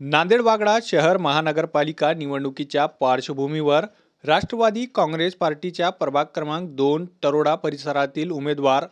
नांदेड वागडा शहर महानगरपालिका निवडणुकीच्या पार्श्वभूमीवर राष्ट्रवादी काँग्रेस पार्टीच्या प्रभाग क्रमांक दोन तरोडा परिसरातील उमेदवार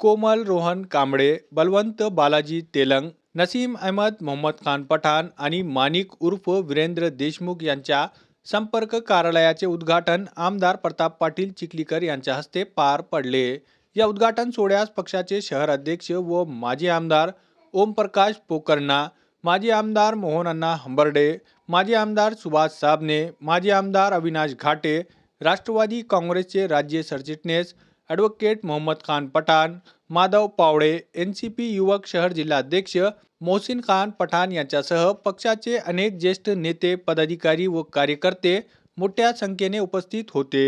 कोमल रोहन कांबळे बलवंत बालाजी तेलंग नसीम अहमद मोहम्मद खान पठाण आणि मानिक उर्फ वीरेंद्र देशमुख यांच्या संपर्क कार्यालयाचे उद्घाटन आमदार प्रताप पाटील चिखलीकर यांच्या हस्ते पार पडले. या उद्घाटन सोहळ्यास पक्षाचे शहर अध्यक्ष व माजी आमदार ओमप्रकाश पोकरणा माजी आमदार मोहनअण्णा हंबर्डे माजी आमदार सुभाष साबणे माजी आमदार अविनाश घाटे राष्ट्रवादी काँग्रेसचे राज्य सरचिटणीस advocate Mohammad Khan Pathan Madhav Pawale N C P युवक शहर जिल्हाध्यक्ष मोहसिन खान पठाण यांच्यासह पक्षाचे अनेक ज्येष्ठ नेते पदाधिकारी व कार्यकर्ते मोठ्या संख्येने उपस्थित होते.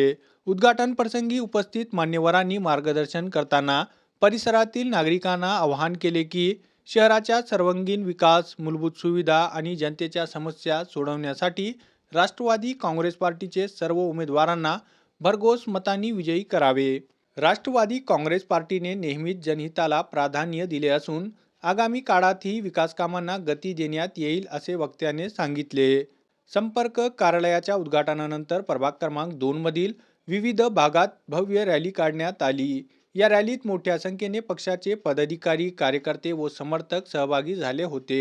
उद्घाटन प्रसंगी उपस्थित मान्यवरांनी मार्गदर्शन करताना परिसरातील नागरिकांना आवाहन केले की शहराच्या सर्वांगीण विकास मूलभूत सुविधा आणि जनतेच्या समस्या सोडवण्यासाठी राष्ट्रवादी काँग्रेस पार्टीचे सर्व उमेदवारांना भरघोस मतांनी विजयी करावे. राष्ट्रवादी काँग्रेस पार्टीने नेहमीच जनहिताला प्राधान्य दिले असून आगामी काळातही विकासकामांना गती देण्यात येईल असे वक्त्याने सांगितले. संपर्क कार्यालयाच्या उद्घाटनानंतर प्रभाग क्रमांक दोनमधील विविध भागात भव्य रॅली काढण्यात आली. या रॅलीत मोठ्या संख्येने पक्षाचे पदाधिकारी कार्यकर्ते व समर्थक सहभागी झाले होते.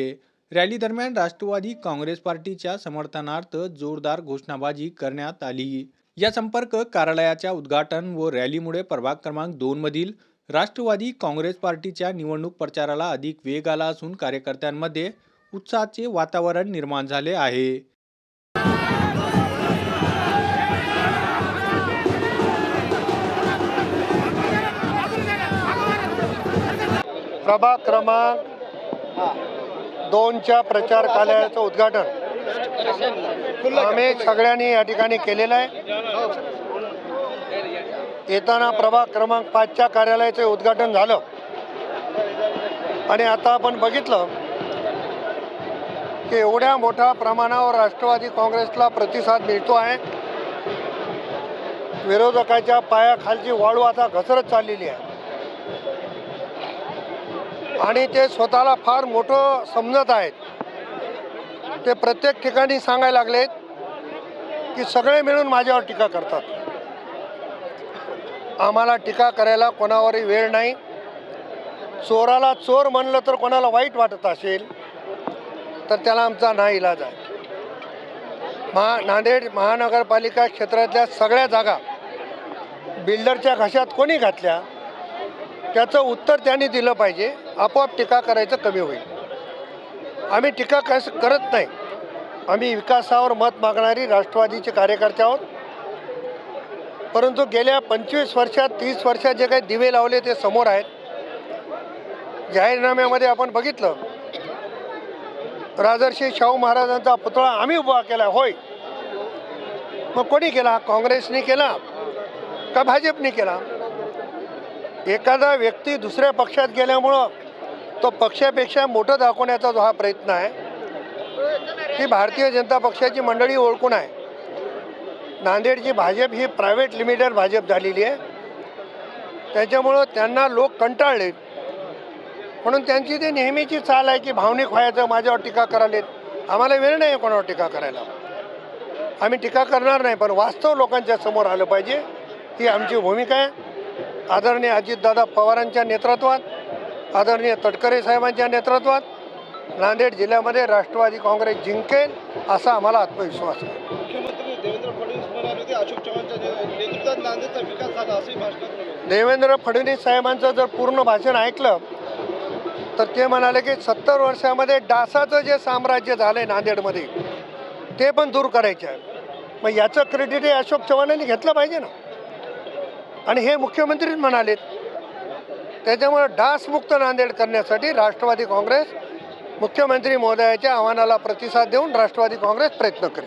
रॅली दरम्यान राष्ट्रवादी काँग्रेस पार्टीच्या समर्थनार्थ जोरदार घोषणाबाजी करण्यात आली. या संपर्क कार्यालयाच्या उद्घाटन व रॅलीमुळे प्रभाग क्रमांक दोन मधील राष्ट्रवादी काँग्रेस पार्टीच्या निवडणूक प्रचाराला अधिक वेग आला असून कार्यकर्त्यांमध्ये उत्साहाचे वातावरण निर्माण झाले आहे. प्रभाग क्रमांक दोनच्या प्रचार कार्यालयाचं उद्घाटन. आम्ही सगळ्यांनी या ठिकाणी केलेलं आहे. येताना प्रभाग क्रमांक पाचच्या कार्यालयाचे उद्घाटन झालं. आणि आता आपण बघितलं की एवढ्या मोठ्या प्रमाणावर राष्ट्रवादी काँग्रेसला प्रतिसाद मिळतो आहे. विरोधकाच्या पायाखालची वाळू आता घसरत चाललेली आहे. आणि ते स्वतःला फार मोठं समजत आहेत. ते प्रत्येक ठिकाणी सांगायला लागलेत की सगळे मिळून माझ्यावर टीका करतात. आम्हाला टीका करायला कोणावरही वेळ नाही. चोराला चोर म्हणलं तर कोणाला वाईट वाटत असेल तर त्याला आमचा ना इलाज आहे. महा नांदेड महानगरपालिका क्षेत्रातल्या सगळ्या जागा बिल्डरच्या घशात कोणी घातल्या? त्याचं उत्तर त्यांनी दिलं पाहिजे. आपोआप टीका करायचं कमी होईल. आम्ही टीका कस करत नाही. आम्ही विकासावर मत मागणारी राष्ट्रवादीचे कार्यकर्ते आहोत. परंतु गेल्या पंचवीस वर्षात तीस वर्षात जे काही दिवे लावले ते समोर आहेत. जाहीरनाम्यामध्ये आपण बघितलं. राजर्षी शाहू महाराजांचा पुतळा आम्ही उभा केला होय. मग कोणी केला? काँग्रेसने केला? का भाजपने केला? एखादा व्यक्ती दुसऱ्या पक्षात गेल्यामुळं तो पक्षापेक्षा मोठं दाखवण्याचा जो हा प्रयत्न आहे ही भारतीय जनता पक्षाची मंडळी ओळखून आहे. नांदेडची भाजप ही प्रायव्हेट लिमिटेड भाजप झालेली आहे. त्याच्यामुळं त्यांना लोक कंटाळलेत म्हणून त्यांची ती नेहमीची चाल आहे की भावनिक व्हायचं माझ्यावर टीका करालेत आम्हाला वेळ नाही आहे कोणावर टीका करायला. आम्ही टीका करणार नाही पण वास्तव लोकांच्या समोर आलं पाहिजे ही आमची भूमिका आहे. आदरणीय अजितदादा पवारांच्या नेतृत्वात आदरणीय तटकरे साहेबांच्या नेतृत्वात नांदेड जिल्ह्यामध्ये राष्ट्रवादी काँग्रेस जिंकेल असा आम्हाला आत्मविश्वास आहे. मुख्यमंत्री देवेंद्र फडणवीस म्हणाले अशोक चव्हाणच्या नेतृत्वात नांदेडचा विकास झाला असे भाषणात म्हणाले. देवेंद्र फडणवीस साहेबांचं जर पूर्ण भाषण ऐकलं तर ते म्हणाले की सत्तर वर्षामध्ये डासाचं जे साम्राज्य झालं आहे नांदेडमध्ये ते पण दूर करायचे आहे. मग याचं क्रेडिट हे अशोक चव्हाणांनी घेतलं पाहिजे ना? आणि हे मुख्यमंत्रीच म्हणालेत. त्याच्यामुळे डासमुक्त नांदेड करण्यासाठी राष्ट्रवादी काँग्रेस मुख्यमंत्री महोदयाच्या आव्हानाला प्रतिसाद देऊन राष्ट्रवादी काँग्रेस प्रयत्न करेल.